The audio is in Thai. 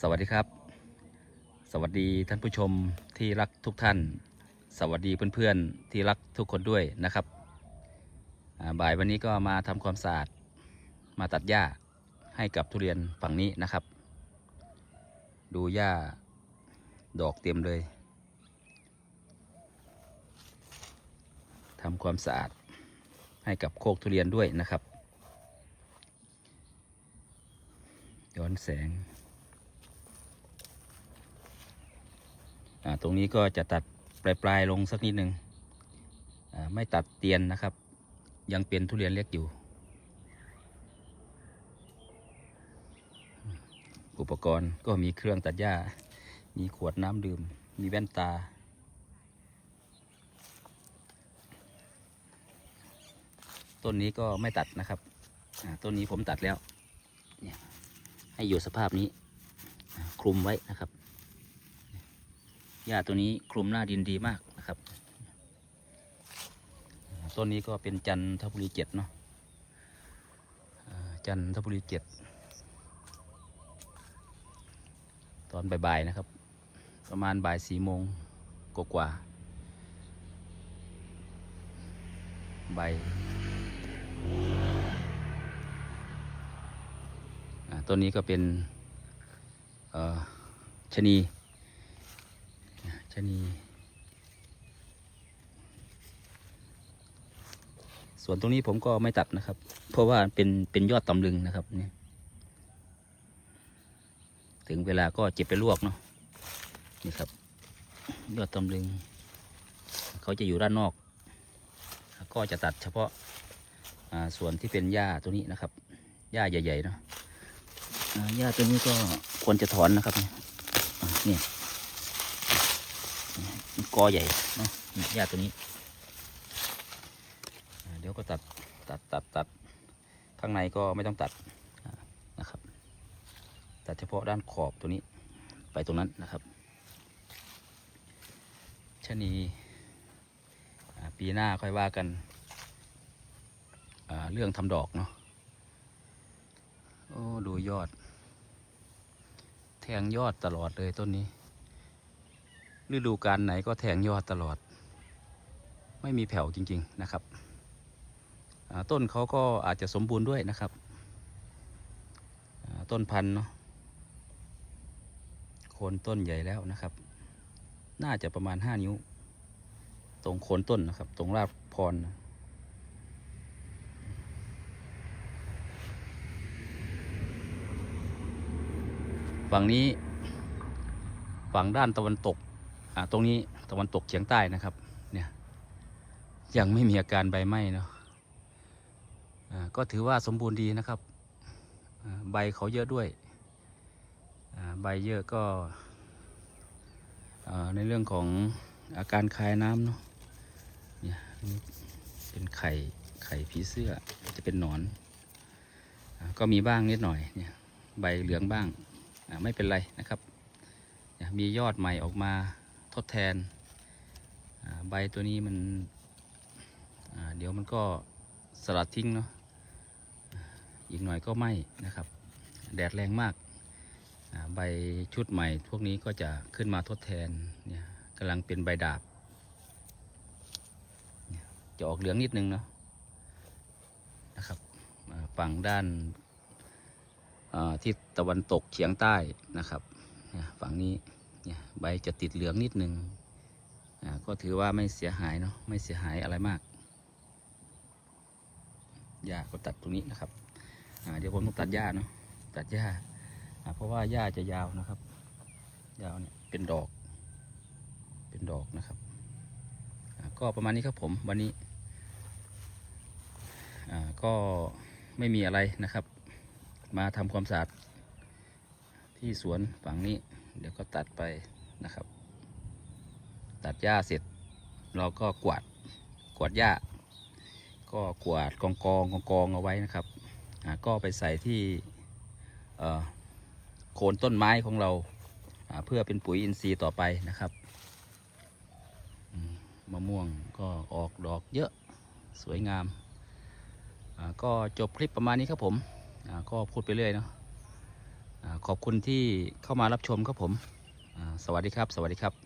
สวัสดีครับ สวัสดีท่านผู้ชมที่รักทุกท่าน สวัสดีเพื่อนๆที่รักทุกคนด้วยนะครับบ่ายวันนี้ก็มาทำความสะอาดมาตัดหญ้าให้กับทุเรียนฝั่งนี้นะครับ ดูหญ้าดอกเต็มเลยทำความสะอาดให้กับโคกทุเรียนด้วยนะครับ ย้อนแสง อ่า ตรงนี้ก็จะตัดปลายปลายลงสักนิดหนึ่งไม่ตัดเตียนนะครับ ยังเป็นทุเรียนเล็กอยู่ อุปกรณ์ก็มีเครื่องตัดหญ้า มีขวดน้ำดื่ม มีแว่นตา ต้นนี้ก็ไม่ตัดนะครับต้นนี้ผมตัดแล้ว ให้อยู่สภาพนี้คลุมไว้นะครับ หญ้าตัวนี้คลุมหน้าดินดีมากนะครับ ต้นนี้ก็เป็นจันทบุรีเจ็ดเนาะจันทบุรีเจ็ดตอนบ่ายๆนะครับ ประมาณบ่ายสี่โมงกว่าๆใบต้นนี้ก็เป็นชะนี ชนีส่วนตรงนี้ผมก็ไม่ตัดนะครับ เพราะว่าเป็นเป็นยอดตำลึงนะครับนี่ถึงเวลาก็เจ็บไปลวกเนาะนี่ครับ ยอดตำลึง เขาจะอยู่ด้านนอก ก็จะตัดเฉพาะส่วนที่เป็นหญ้าตัวนี้นะครับหญ้าใหญ่ๆเนาะหญ้าตัวนี้ก็ควรจะถอนนะครับนี่อ่านี่ กอใหญ่เนาะหญ้าตัวนี้ เดี๋ยวก็ตัดตัดตัดตัดข้างในก็ไม่ต้องตัดนะครับ ตัดเฉพาะด้านขอบตัวนี้ไปตรงนั้นนะครับชะนีปีหน้าค่อยว่ากันเรื่องทำดอกเนาะโอ้ดูยอด แทงยอดตลอดเลยต้นนี้ ฤดูกาลไหนก็แทงยอดตลอด ไม่มีแผ่วจริง ๆนะครับ ต้นเขาก็อาจจะสมบูรณ์ด้วยนะครับ ต้นพันธุ์เนาะโคนต้นใหญ่แล้วนะครับ น่าจะประมาณห้านิ้ว ตรงโคนต้นนะครับ ตรงรากพรฝั่งนี้ ฝั่งด้านตะวันตก ตรงนี้ตะวันตกเฉียงใต้นะครับ เนี่ย ยังไม่มีอาการใบไหม้เนาะก็ถือว่าสมบูรณ์ดีนะครับ ใบเขาเยอะด้วย ใบเยอะก็ในเรื่องของอาการคายน้ำเนาะเนี่ยเป็นไข่ไข่ผีเสื้อจะเป็นหนอนอก็มีบ้างนิดหน่อยเนี่ยใบเหลืองบ้างไม่เป็นไรนะครับ มียอดใหม่ออกมา ทดแทนใบตัวนี้มันเดี๋ยวมันก็สลัดทิ้งเนาะอีกหน่อยก็ไหมนะครับ แดดแรงมากใบชุดใหม่พวกนี้ก็จะขึ้นมาทดแทนเนี่ยกำลังเป็นใบดาบ จะออกเหลืองนิดนึงเนาะนะครับฝั่งด้านทิศตะวันตกเฉียงใต้นะครับฝั่งนี้ เนี่ยใบจะติดเหลืองนิดนึงอ่าก็ถือว่าไม่เสียหายเนาะไม่เสียหายอะไรมากหญ้าก็ตัดตรงนี้นะครับอ่าเดี๋ยวผมต้องตัดหญ้าเนาะตัดหญ้าอ่าเพราะว่าหญ้าจะยาวนะครับ ยาวเนี่ยเป็นดอก เป็นดอกนะครับอ่าก็ประมาณนี้ครับผมวันนี้อ่าก็ไม่มีอะไรนะครับ มาทำความสะอาดที่สวนฝั่งนี้ เดี๋ยวก็ตัดไปนะครับ ตัดหญ้าเสร็จ เราก็กวาดกวาดหญ้า ก็กวาดกองกองกองกองเอาไว้นะครับอ่าก็ไปใส่ที่โคนต้นไม้ของเราเพื่อเป็นปุ๋ยอินทรีย์ต่อไปนะครับมะม่วงก็ออกดอกเยอะสวยงามอ่าก็จบคลิปประมาณนี้ครับผมอ่าก็พูดไปเรื่อยเนาะ ขอบคุณที่เข้ามารับชมครับผม สวัสดีครับ สวัสดีครับ